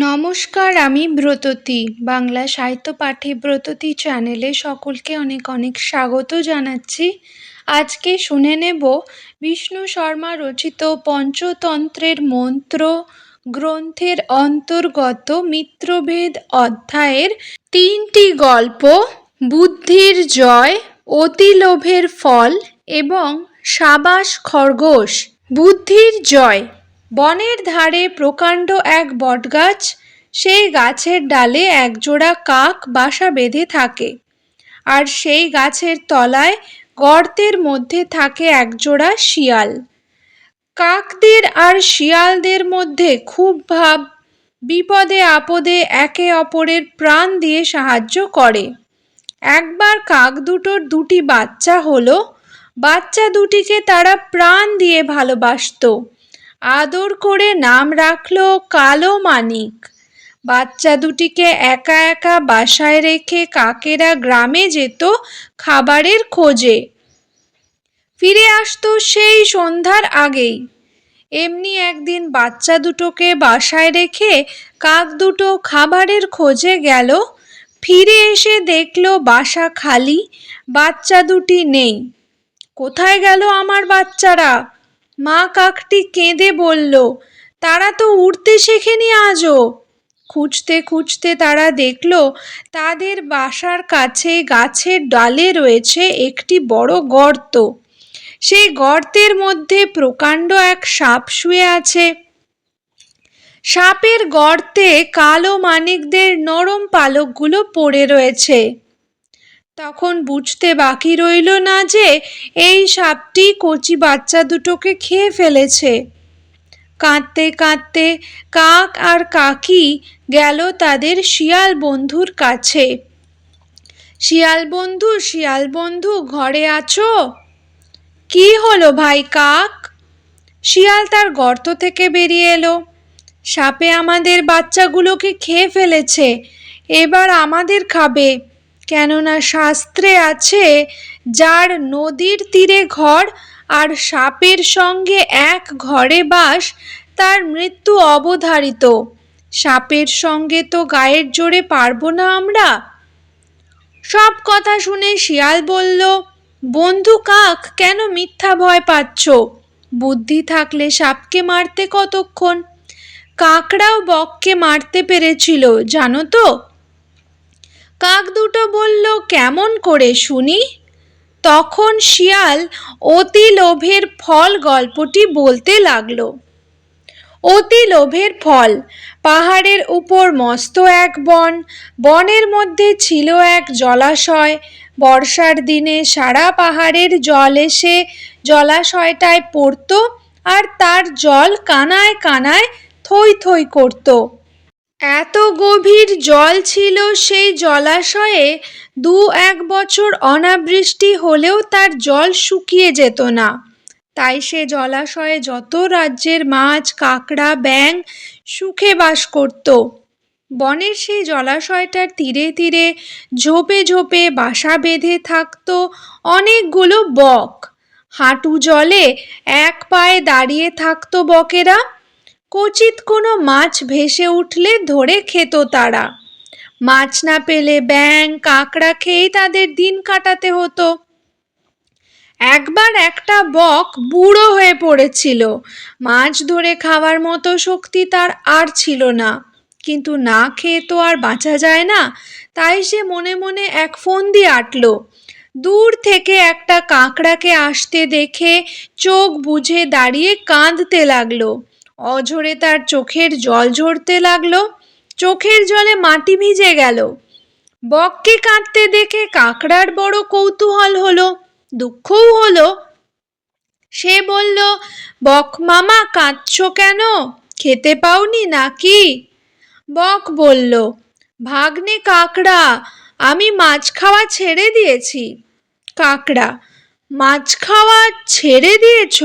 নমস্কার, আমি ব্রততী, বাংলা সাহিত্য পাঠে ব্রততী চ্যানেলে সকলকে অনেক অনেক স্বাগত জানাচ্ছি। আজকে শুনে নেব বিষ্ণু শর্মা রচিত পঞ্চতন্ত্রের মন্ত্র গ্রন্থের অন্তর্গত মিত্রভেদ অধ্যায়ের তিনটি গল্প, বুদ্ধির জয়, অতিলোভের ফল এবং সাবাস খরগোশ। বুদ্ধির জয় বনের ধারে প্রকাণ্ড এক বটগাছ, সেই গাছের ডালে একজোড়া কাক বাসা বেঁধে থাকে। আর সেই গাছের তলায় গর্তের মধ্যে থাকে একজোড়া শিয়াল। কাকদের আর শিয়ালদের মধ্যে খুব ভাব, বিপদে আপদে একে অপরের প্রাণ দিয়ে সাহায্য করে। একবার কাক দুটোর দুটি বাচ্চা হলো, বাচ্চা দুটিকে তারা প্রাণ দিয়ে ভালোবাসতো। আদর করে নাম রাখল কালো মানিক। বাচ্চা দুটিকে একা একা বাসায় রেখে কাকেরা গ্রামে যেত খাবারের খোঁজে। ফিরে আসতো সেই সন্ধ্যার আগেই। এমনি একদিন বাচ্চা দুটোকে বাসায় রেখে কাক দুটো খাবারের খোঁজে গেল। ফিরে এসে দেখল বাসা খালি, বাচ্চা দুটি নেই। কোথায় গেল আমার বাচ্চারা? মা কাকটি কেঁদে বলল, তারা তো উড়তে শেখেনি আজও। খুঁজতে খুঁজতে তারা দেখল, তাদের বাসার কাছে গাছের ডালে রয়েছে একটি বড় গর্ত। সেই গর্তের মধ্যে প্রকাণ্ড এক সাপ শুয়ে আছে। সাপের গর্তে কালো মানিকদের নরম পালকগুলো পড়ে রয়েছে। তখন বুঝতে বাকি রইল না যে এই সাপটি কচি বাচ্চা দুটোকে খেয়ে ফেলেছে। কাঁদতে কাঁদতে কাক আর কাকি গেল তাদের শিয়াল বন্ধুর কাছে। শিয়াল বন্ধু শিয়াল বন্ধু, ঘরে আছো? কি হলো ভাই কাক? শিয়াল তার গর্ত থেকে বেরিয়ে এলো। সাপে আমাদের বাচ্চাগুলোকে খেয়ে ফেলেছে। এবার আমাদের খাবে। কেননা শাস্ত্রে আছে, যার নদীর তীরে ঘর আর সাপের সঙ্গে এক ঘরে বাস, তার মৃত্যু অবধারিত। সাপের সঙ্গে তো গায়ের জোরে পারব না আমরা। সব কথা শুনে শিয়াল বলল, বন্ধু কাক, কেন মিথ্যা ভয় পাচ্ছ? বুদ্ধি থাকলে সাপকে মারতে কতক্ষণ? কাকড়াও বককে মারতে পেরেছিল, জানো তো? কাক দুটো বলল, কেমন করে শুনি? তখন শিয়াল অতি লোভের ফল গল্পটি বলতে লাগল। অতি লোভের ফল, পাহাড়ের উপর মস্ত এক বন, বনের মধ্যে ছিল এক জলাশয়। বর্ষার দিনে সারা পাহাড়ের জল এসে জলাশয়টায় পড়ত আর তার জল কানায় কানায় থই থই করত। এত গভীর জল ছিল সেই জলাশয়ে দু এক বছর অনাবৃষ্টি হলেও তার জল শুকিয়ে যেত না। তাই সে জলাশয়ে যত রাজ্যের মাছ, কাঁকড়া ব্যাং সুখে বাস করত। বনের সেই জলাশয়টার তীরে তীরে ঝোপে ঝোপে বাসা বেঁধে থাকত অনেকগুলো বক। হাঁটু জলে এক পায়ে দাঁড়িয়ে থাকতো বকেরা। কচিত কোনো মাছ ভেসে উঠলে ধরে খেত তারা। মাছ না পেলে ব্যাং কাঁকড়া খেয়েই তাদের দিন কাটাতে হতো। একবার একটা বক বুড়ো হয়ে পড়েছিল। মাছ ধরে খাওয়ার মতো শক্তি তার আর ছিল না। কিন্তু না খেয়ে তো আর বাঁচা যায় না, তাই সে মনে মনে এক ফন্দি আটল। দূর থেকে একটা কাঁকড়াকে আসতে দেখে চোখ বুঝে দাঁড়িয়ে কাঁদতে লাগল। অঝরে তার চোখের জল ঝরতে লাগল। চোখের জলে মাটি ভিজে গেল। বককে কাঁদতে দেখে কাঁকড়ার বড় কৌতূহল হলো। দুঃখও হলো। সে বলল, বক মামা, কাঁদছ কেন? খেতে পাওনি নাকি? বক বলল, ভাগ্নে কাঁকড়া, আমি মাছ খাওয়া ছেড়ে দিয়েছি। কাঁকড়া, মাছ খাওয়া ছেড়ে দিয়েছ?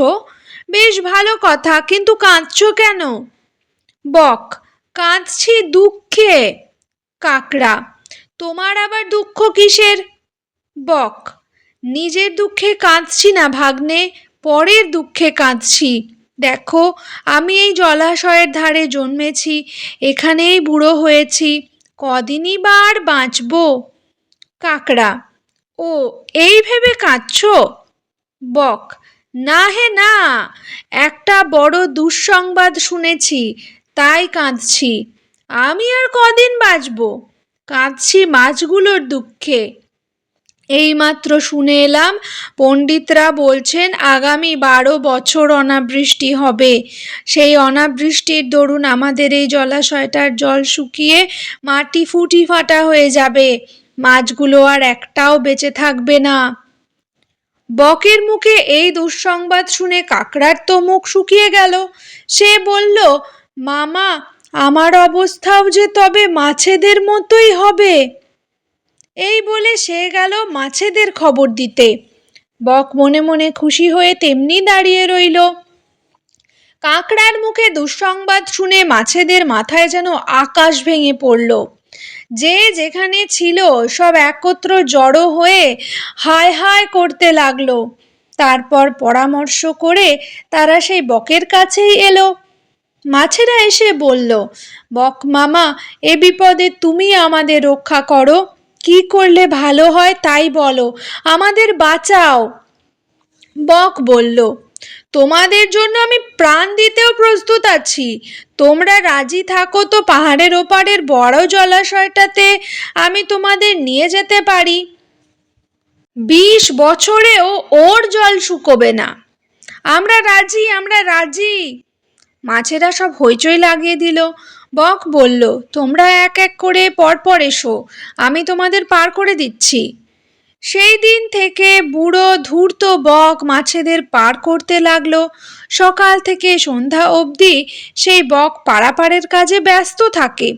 বেশ ভালো কথা, কিন্তু কাঁদছ কেন? বক, কাঁদছি দুঃখে। কাকড়া, তোমার আবার দুঃখ কিসের? বক, নিজের দুঃখে কাঁদছি না ভাগ্নে, পরের দুঃখে কাঁদছি। দেখো, আমি এই জলাশয়ের ধারে জন্মেছি, এখানেই বুড়ো হয়েছি, কদিনই বা আর বাঁচবো? কাকড়া, ও, এই ভেবে কাঁদছো? বক না হে না, একটা বড় দুঃসংবাদ শুনেছি, তাই কাঁদছি। আমি আর কদিন বাঁচবো? কাঁদছি মাছগুলোর দুঃখে। এইমাত্র শুনে এলাম, পণ্ডিতরা বলছেন আগামী বারো বছর অনাবৃষ্টি হবে। সেই অনাবৃষ্টির দরুন আমাদের এই জলাশয়টার জল শুকিয়ে মাটি ফুটি ফাটা হয়ে যাবে। মাছগুলো আর একটাও বেঁচে থাকবে না। বকের মুখে এই দুঃসংবাদ শুনে কাকড়ার তো মুখ শুকিয়ে গেল। সে বলল, মামা, আমার অবস্থাও যে তবে মাছেদের মতোই হবে। এই বলে সে গেল মাছেদের খবর দিতে। বক মনে মনে খুশি হয়ে তেমনি দাঁড়িয়ে রইল। কাঁকড়ার মুখে দুঃসংবাদ শুনে মাছেদের মাথায় যেন আকাশ ভেঙে পড়ল। যে যেখানে ছিল সব একত্র জড়ো হয়ে হায় হায় করতে লাগল। তারপর পরামর্শ করে তারা সেই বকের কাছেই এলো। মাছেরা এসে বলল, বক মামা, এ বিপদে তুমি আমাদের রক্ষা করো। কি করলে ভালো হয় তাই বলো, আমাদের বাঁচাও। বক বলল তোমাদের জন্য আমি প্রাণ দিতেও প্রস্তুত আছি। তোমরা রাজি থাকো তো পাহাড়ের ওপারের বড় জলাশয়টাতে আমি তোমাদের নিয়ে যেতে পারি। বিশ বছরেও ওর জল শুকোবে না। আমরা রাজি আমরা রাজি। মাছেরা সব হইচই লাগিয়ে দিল। বক বলল, তোমরা এক এক করে পরপর এসো। আমি তোমাদের পার করে দিচ্ছি। সেই দিন থেকে বুড়ো ধূর্ত বক মাছেদের পার করতে লাগল। সকাল থেকে সন্ধ্যা অবধি সেই বক পারাপারের কাজে ব্যস্ত থাকে।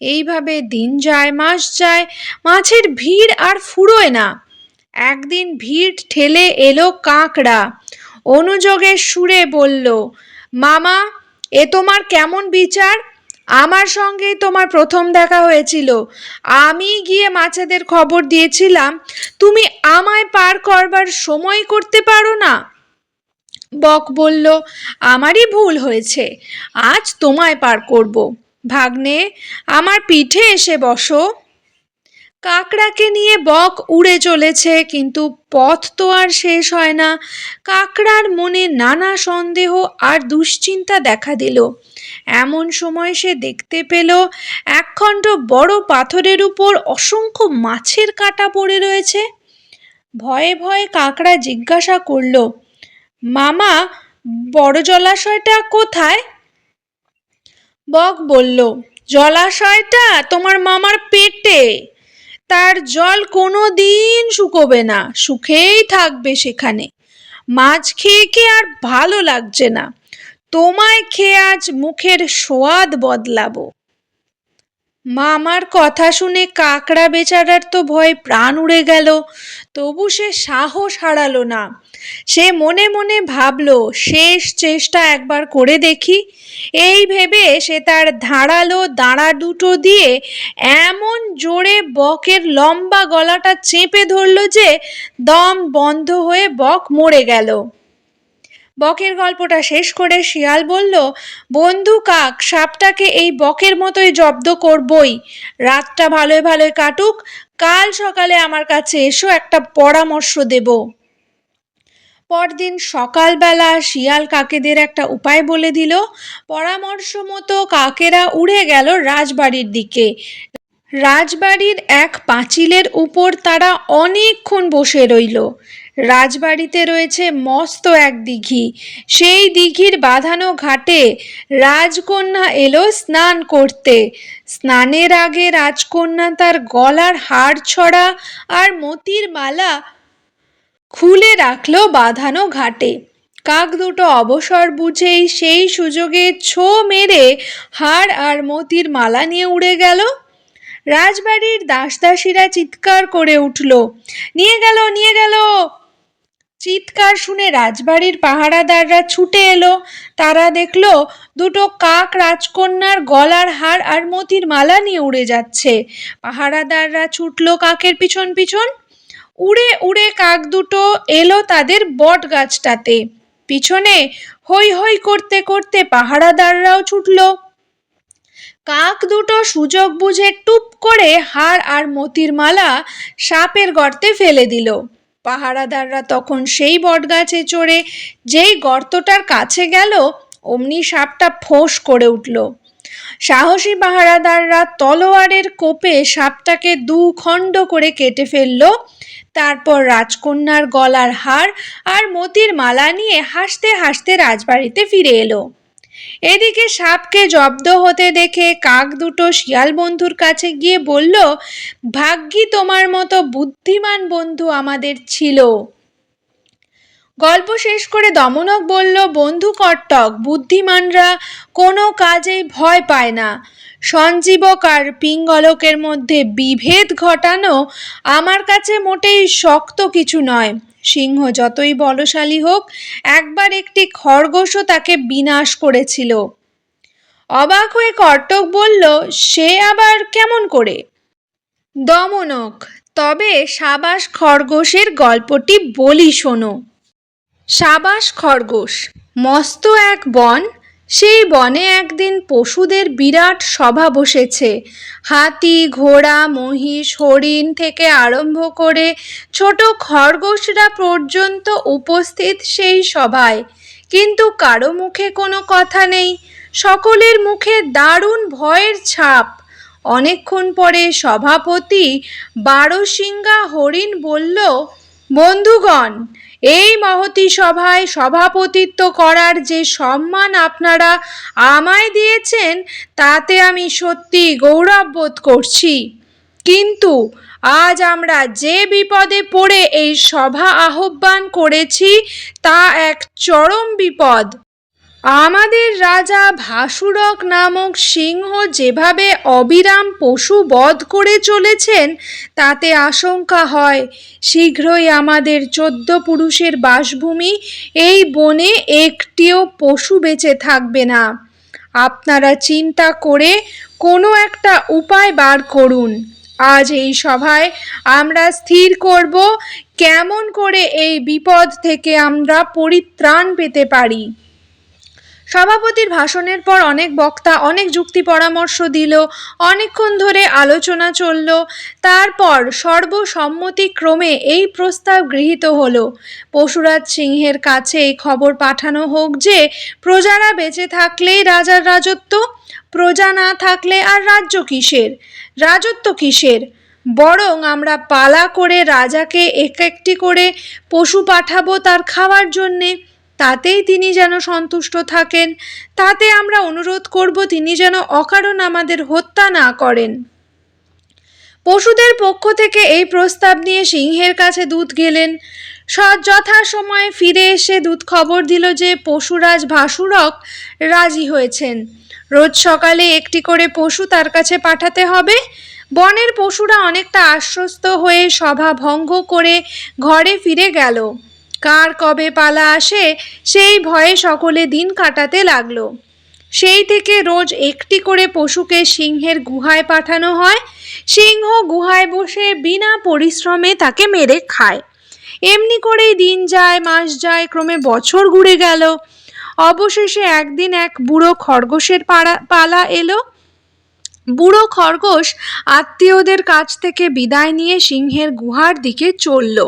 এইভাবে দিন যায়, মাস যায়, মাছের ভিড় আর ফুরোয় না। একদিন ভিড় ঠেলে এলো কাঁকড়া। অনুযোগের সুরে বলল, মামা, এ তোমার কেমন বিচার? আমার সঙ্গেই তোমার প্রথম দেখা হয়েছিল। আমি গিয়ে মাছেদের খবর দিয়েছিলাম, তুমি আমায় পার করবার সময় করতে পারো না। বক বলল, আমারই ভুল হয়েছে, আজ তোমায় পার করব। ভাগ্নে, আমার পিঠে এসে বসো। কাকড়াকে নিয়ে বক উড়ে চলেছে, কিন্তু পথ তো আর শেষ হয় না। কাকড়ার মনে নানা সন্দেহ আর দুশ্চিন্তা দেখা দিল। এমন সময় সে দেখতে পেল, একখণ্ড বড় পাথরের উপর অসংখ্য মাছের কাটা পড়ে রয়েছে। ভয়ে ভয়ে কাকড়া জিজ্ঞাসা করল, মামা, বড় জলাশয়টা কোথায়? বক বলল, জলাশয়টা তোমার মামার পেটে। তার জল কোনো দিন শুকোবে না, সুখেই থাকবে সেখানে। মাছ খেয়ে খেয়ে আর ভালো লাগছে না। তোমায় খেয়ে আজ মুখের সোয়াদ বদলাবো। মামার কথা শুনে কাকড়া বেচারার তো ভয় প্রাণ উড়ে গেল। তবু সে সাহস হারালো না। সে মনে মনে ভাবল, শেষ চেষ্টা একবার করে দেখি। এই ভেবে সে তার ধারালো দাঁড়া দুটো দিয়ে এমন জোরে বকের লম্বা গলাটা চেপে ধরল যে দম বন্ধ হয়ে বক মরে গেল। বকের গল্পটা শেষ করে শিয়াল বলল, বন্ধু কাক, সাপটাকে এই বকের মতোই জব্দ করবই। রাতটা ভালোই ভালোই কাটুক, কাল সকালে আমার কাছে এসো, একটা পরামর্শ দেব। পরদিন সকালবেলা শিয়াল কাকেদের একটা উপায় বলে দিল, পরামর্শ মতো কাকেরা উড়ে গেল রাজবাড়ির দিকে। রাজবাড়ির এক পাঁচিলের উপর তারা অনেকক্ষণ বসে রইল। রাজবাড়িতে রয়েছে মস্ত এক দিঘি। সেই দিঘির বাঁধানো ঘাটে রাজকন্যা এলো স্নান করতে। স্নানের আগে রাজকন্যা তার গলার হার ছড়া আর মতির মালা খুলে রাখল বাঁধানো ঘাটে। কাক দুটো অবসর বুঝেই সেই সুযোগে ছো মেরে হাড় আর মতির মালা নিয়ে উড়ে গেল। রাজবাড়ির দাসদাসীরা চিৎকার করে উঠল, নিয়ে গেল নিয়ে গেল! চিৎকার শুনে রাজবাড়ির পাহারাদাররা ছুটে এলো। তারা দেখল, দুটো কাক রাজকন্যার গলার হার আর মতির মালা নিয়ে উড়ে যাচ্ছে। পাহারাদাররা ছুটলো কাকের পিছন পিছন। উড়ে উড়ে কাক দুটো এলো তাদের বট গাছটাতে পিছনে হই হই করতে করতে পাহারাদাররাও ছুটল। কাক দুটো সুযোগ বুঝে টুপ করে হাড় আর মতির মালা সাপের গর্তে ফেলে দিল। পাহারাদাররা তখন সেই বটগাছে চড়ে যেই গর্তটার কাছে গেল, অমনি সাপটা ফোঁস করে উঠল। সাহসী পাহারাদাররা তলোয়ারের কোপে সাপটাকে দু খণ্ড করে কেটে ফেলল, তারপর রাজকন্যার গলার হার আর মতির মালা নিয়ে হাসতে হাসতে রাজবাড়িতে ফিরে এলো। এদিকে সাপকে জব্দ হতে দেখে কাক দুটো শিয়াল বন্ধুর কাছে গিয়ে বলল, ভাগ্যি তোমার মতো বুদ্ধিমান বন্ধু আমাদের ছিল। গল্প শেষ করে দমনক বলল, বন্ধু কর্তক, বুদ্ধিমানরা কোনো কাজেই ভয় পায় না। সঞ্জীবক আর পিঙ্গলকের মধ্যে বিভেদ ঘটানো আমার কাছে মোটেই শক্ত কিছু নয়। সিংহ যতই বলশালী হোক, একবার একটি খরগোশও তাকে বিনাশ করেছিল। অবাক হয়ে কর্তক বলল, সে আবার কেমন করে? দমনক, তবে সাবাস খরগোশের গল্পটি বলি শোনো। সাবাস খরগোশ, মস্ত এক বন সেই বনে একদিন পশুদের বিরাট সভা বসেছে। হাতি, ঘোড়া, মহিষ, হরিণ থেকে আরম্ভ করে ছোট খরগোশরা পর্যন্ত উপস্থিত সেই সভায়। কিন্তু কারও মুখে কোনো কথা নেই। সকলের মুখে দারুণ ভয়ের ছাপ। অনেকক্ষণ পরে সভাপতি বারোসিঙ্গা হরিণ বলল বন্ধুগণ, এই মহতি সভায় সভাপতিত্ব করার যে সম্মান আপনারা আমায় দিয়েছেন, তাতে আমি সত্যি গৌরববোধ করছি। কিন্তু আজ আমরা যে বিপদে পড়ে এই সভা আহ্বান করেছি, তা এক চরম বিপদ। আমাদের রাজা ভাসুরক নামক সিংহ যেভাবে অবিরাম পশু বধ করে চলেছেন, তাতে আশঙ্কা হয়, শীঘ্রই আমাদের চোদ্দ পুরুষের বাসভূমি এই বনে একটিও পশু বেঁচে থাকবে না। আপনারা চিন্তা করে কোনো একটা উপায় বার করুন। আজ এই সভায় আমরা স্থির করব, কেমন করে এই বিপদ থেকে আমরা পরিত্রাণ পেতে পারি। সভাপতির ভাষণের পর অনেক বক্তা অনেক যুক্তি পরামর্শ দিল, অনেকক্ষণ ধরে আলোচনা চলল। তারপর সর্বসম্মতিক্রমে এই প্রস্তাব গৃহীত হলো। পশুরাজ সিংহের কাছে এই খবর পাঠানো হোক যে, প্রজারা বেঁচে থাকলেই রাজার রাজত্ব, প্রজা না থাকলে আর রাজ্য কিসের? রাজত্ব কিসের? বরং আমরা পালা করে রাজাকে এক একটি করে পশু পাঠাবো তার খাওয়ার জন্যে। তাতেই তিনি যেন সন্তুষ্ট থাকেন, তাতে আমরা অনুরোধ করব তিনি যেন অকারণ আমাদের হত্যা না করেন। পশুদের পক্ষ থেকে এই প্রস্তাব নিয়ে সিংহের কাছে দুধ গেলেন। যথা সময়ে ফিরে এসে দুধ খবর দিল যে পশুরাজ ভাসুরক রাজি হয়েছেন। রোজ সকালে একটি করে পশু তার কাছে পাঠাতে হবে। বনের পশুরা অনেকটা আশ্বস্ত হয়ে সভা ভঙ্গ করে ঘরে ফিরে গেল। কার কবে পালা আসে, সেই ভয়ে সকলে দিন কাটাতে লাগল। সেই থেকে রোজ একটি করে পশুকে সিংহের গুহায় পাঠানো হয়। সিংহ গুহায় বসে বিনা পরিশ্রমে তাকে মেরে খায়। এমনি করেই দিন যায়, মাস যায়, ক্রমে বছর ঘুরে গেল। অবশেষে একদিন এক বুড়ো খরগোশের পাড়া, পালা এলো। বুড়ো খরগোশ আত্মীয়দের কাছ থেকে বিদায় নিয়ে সিংহের গুহার দিকে চলল।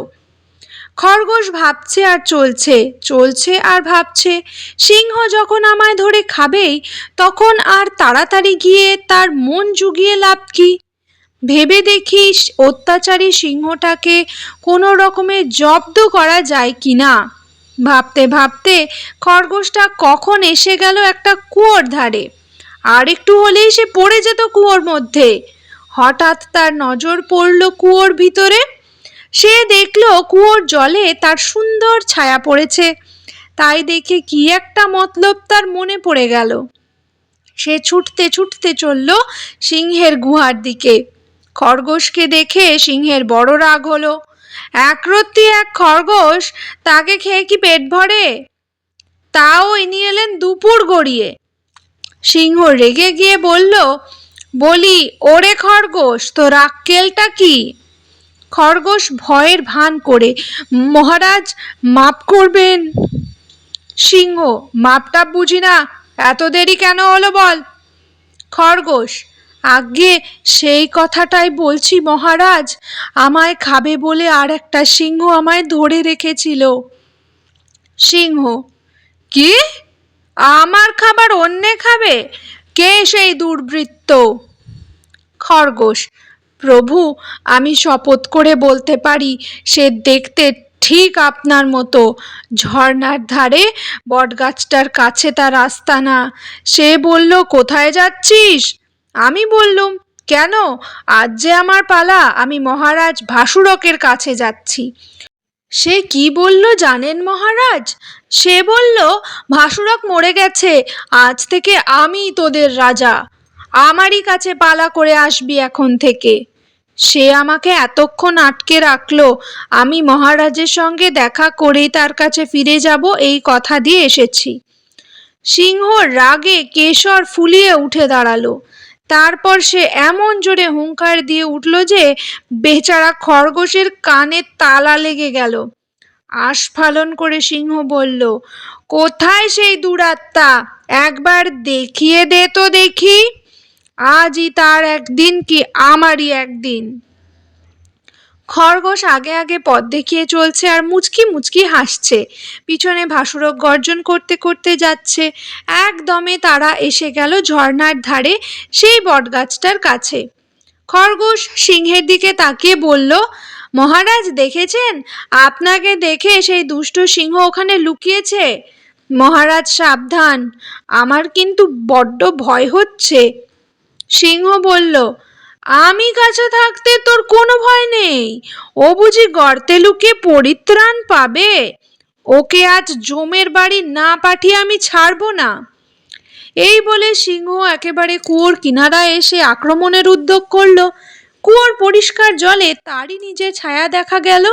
খরগোশ ভাবছে আর চলছে চলছে আর ভাবছে। সিংহ যখন আমায় ধরে খাবেই, তখন আর তাড়াতাড়ি গিয়ে তার মন জুগিয়ে লাভ কি? ভেবে দেখিস, অত্যাচারী সিংহটাকে কোনো রকমে জব্দ করা যায় কি না? ভাবতে ভাবতে খরগোশটা কখন এসে গেল একটা কুয়োর ধারে। আর একটু হলেই সে পড়ে যেত কুয়োর মধ্যে। হঠাৎ তার নজর পড়ল কুয়োর ভিতরে। সে দেখল কুয়োর জলে তার সুন্দর ছায়া পড়েছে। তাই দেখে কি একটা মতলব তার মনে পড়ে গেল। সে ছুটতে ছুটতে চলল সিংহের গুহার দিকে। খরগোশকে দেখে সিংহের বড় রাগ হলো। একরত্তি এক খরগোশ, তাকে খেয়ে কি পেট ভরে? তাও ইনি এলেন দুপুর গড়িয়ে। সিংহ রেগে গিয়ে বলল, বলি, ওরে খরগোশ তো রাক্কেলটা কি? খরগোশ ভয়ের ভান করে, মহারাজ, মাপ করবেন? সিংহ, মাপটা বুঝি না। এত দেরি কেন হলো বল? খরগোশ, আগে সেই কথাটাই বলছি মহারাজ। আমায় খাবে বলে আর একটা সিংহ আমায় ধরে রেখেছিল। সিংহ? কি? আমার খাবার অন্যে খাবে? কে সেই দুর্বৃত্ত? খরগোশ প্রভু, আমি শপথ করে বলতে পারি, সে দেখতে ঠিক আপনার মতো। ঝর্ণার ধারে বটগাছটার কাছে তার আস্তানা। সে বলল, কোথায় যাচ্ছিস? আমি বললুম, কেন? আজ যে আমার পালা, আমি মহারাজ ভাসুরকের কাছে যাচ্ছি। সে কি বলল জানেন মহারাজ? সে বলল, ভাসুরক মরে গেছে, আজ থেকে আমি তোদের রাজা। আমারই কাছে পালা করে আসবি এখন থেকে। সে আমাকে এতক্ষণ আটকে রাখল। আমি মহারাজের সঙ্গে দেখা করেই তার কাছে ফিরে যাব, এই কথা দিয়ে এসেছি। সিংহ রাগে কেশর ফুলিয়ে উঠে দাঁড়াল। তারপর সে এমন জোরে হুঙ্কার দিয়ে উঠল যে, বেচারা খরগোশের কানে তালা লেগে গেল। আস্ফালন করে সিংহ বলল, কোথায় সেই দুরাত্মা? একবার দেখিয়ে দে তো দেখি। আজই তার একদিন কি আমারই একদিন? খরগোশ আগে আগে পথ দেখিয়ে চলছে আর মুচকি মুচকি হাসছে। পিছনে ভাসুরক গর্জন করতে করতে যাচ্ছে। একদমে তারা এসে গেল ঝর্ণার ধারে সেই বটগাছটার কাছে। খরগোশ সিংহের দিকে তাকিয়ে বলল, মহারাজ দেখেছেন? আপনাকে দেখে সেই দুষ্ট সিংহ ওখানে লুকিয়েছে। মহারাজ সাবধান, আমার কিন্তু বড্ড ভয় হচ্ছে। সিংহ বলল, আমি কাছে থাকতে তোর কোনো ভয় নেই। ও বুঝি গর্তে লুকিয়ে পরিত্রাণ পাবে? ওকে আজ জমের বাড়ি না পাঠিয়ে আমি ছাড়বো না? এই বলে সিংহ একেবারে কুয়োর কিনারায় এসে আক্রমণের উদ্যোগ করল। কুয়োর পরিষ্কার জলে তারই নিজের ছায়া দেখা গেল।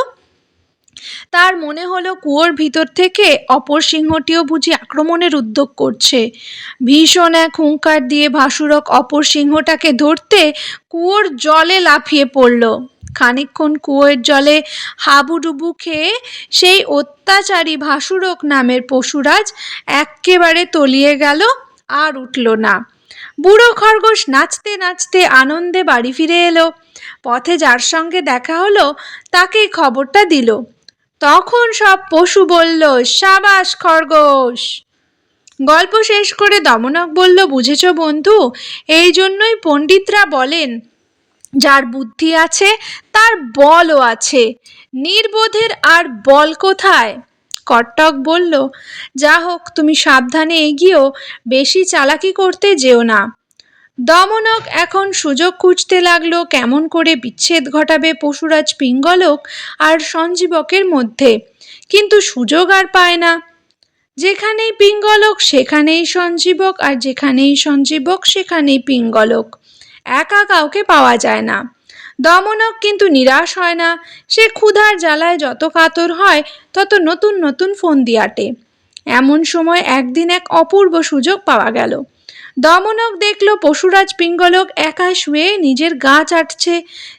তার মনে হলো কুয়োর ভিতর থেকে অপর সিংহটিও বুঝি আক্রমণের উদ্যোগ করছে। ভীষণ এক হুঙ্কার দিয়ে ভাসুরক অপর সিংহটাকে ধরতে কুয়োর জলে লাফিয়ে পড়ল। খানিকক্ষণ কুয়োর জলে হাবুডুবু খেয়ে সেই অত্যাচারী ভাসুরক নামের পশুরাজ এক্কেবারে তলিয়ে গেল আর উঠল না। বুড়ো খরগোশ নাচতে নাচতে আনন্দে বাড়ি ফিরে এলো। পথে যার সঙ্গে দেখা হলো তাকেই খবরটা দিল। তখন সব পশু বলল, সাবাস খরগোশ। গল্প শেষ করে দমনক বলল, বুঝেছ বন্ধু, এই জন্যই পণ্ডিতরা বলেন, যার বুদ্ধি আছে, তার বলও আছে। নির্বোধের আর বল কোথায়? কট্টক বলল যা হোক তুমি সাবধানে এগিয়েও, বেশি চালাকি করতে যেও না। দমনক এখন সুযোগ খুঁজতে লাগল কেমন করে বিচ্ছেদ ঘটাবে পশুরাজ পিঙ্গলক আর সঞ্জীবকের মধ্যে। কিন্তু সুযোগ আর পায় না। যেখানেই পিঙ্গলক, সেখানেই সঞ্জীবক আর যেখানেই সঞ্জীবক, সেখানেই পিঙ্গলক। একা কাউকে পাওয়া যায় না। দমনক কিন্তু নিরাশ হয় না। সে ক্ষুধার জ্বালায় যত কাতর হয়, তত নতুন নতুন ফোন দিয়াটে এমন সময় একদিন এক অপূর্ব সুযোগ পাওয়া গেল। দমনক দেখল পশুরাজ পিঙ্গলক একা শুয়ে নিজের গা চাটছে।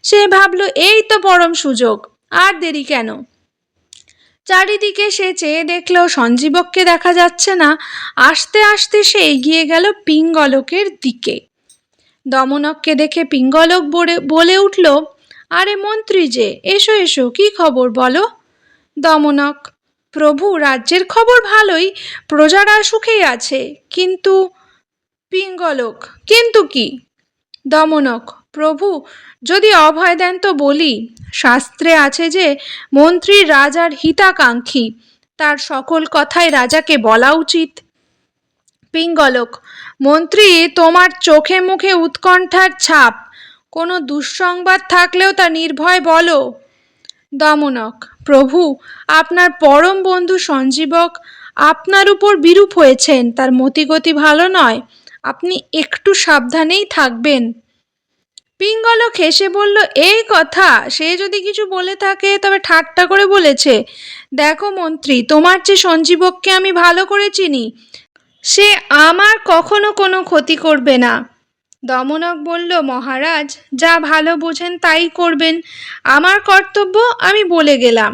সে ভাবল, এই তো পরম সুযোগ, আর দেরি কেন? চারিদিকে সে চেয়ে দেখল, সঞ্জীবককে দেখা যাচ্ছে না। আস্তে আস্তে সে এগিয়ে গেল পিঙ্গলকের দিকে। দমনককে দেখে পিঙ্গলক বলে উঠল, আরে মন্ত্রী যে, এসো এসো, কি খবর বলো? দমনক, প্রভু, রাজ্যের খবর ভালোই, প্রজারা সুখেই আছে, কিন্তু পিঙ্গলক। কিন্তু কি? দমনক। প্রভু, যদি অভয় দেন তো বলি, শাস্ত্রে আছে যে, মন্ত্রী রাজার হিতাকাঙ্ক্ষী, তার সকল কথাই রাজাকে বলা উচিত। পিঙ্গলক, মন্ত্রী, তোমার চোখে মুখে উৎকণ্ঠার ছাপ, কোনো দুঃসংবাদ থাকলেও তা নির্ভয় বলো। দমনক, প্রভু, আপনার পরম বন্ধু সঞ্জীবক, আপনার উপর বিরূপ হয়েছেন, তার মতিগতি ভালো নয়। আপনি একটু সাবধানেই থাকবেন। পিঙ্গলক খেসে বলল, এই কথা, সে যদি কিছু বলে থাকে, তবে ঠাট্টা করে বলেছে। দেখো মন্ত্রী, তোমার চেয়ে সঞ্জীবককে আমি ভালো করে চিনি, সে আমার কখনো কোনো ক্ষতি করবে না। দমনক বলল, মহারাজ, যা ভালো বোঝেন তাই করবেন। আমার কর্তব্য, আমি বলে গেলাম।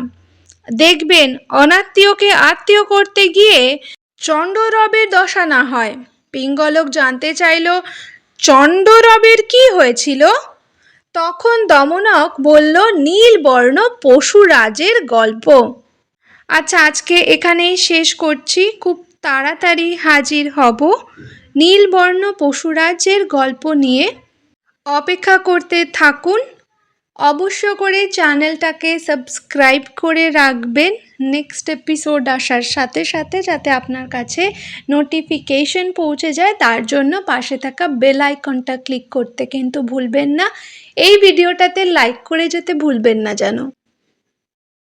দেখবেন, অনাত্মীয়কে আত্মীয় করতে গিয়ে চণ্ডরবের দশা না হয়। পিঙ্গলক জানতে চাইল, চণ্ডরবের কি হয়েছিল? তখন দমনক বলল নীলবর্ণ পশুরাজের গল্প। আচ্ছা আজকে এখানেই শেষ করছি। খুব তাড়াতাড়ি হাজির হব। নীলবর্ণ পশুরাজের গল্প নিয়ে অপেক্ষা করতে থাকুন। অবশ্য করে চ্যানেলটাকে সাবস্ক্রাইব করে রাখবেন। নেক্সট এপিসোড আসার সাথে সাথে যাতে আপনার কাছে নোটিফিকেশন পৌঁছে যায়, তার জন্য পাশে থাকা বেল আইকনটা ক্লিক করতে কিন্তু ভুলবেন না। এই ভিডিওটাতে লাইক করে যেতে ভুলবেন না যেন।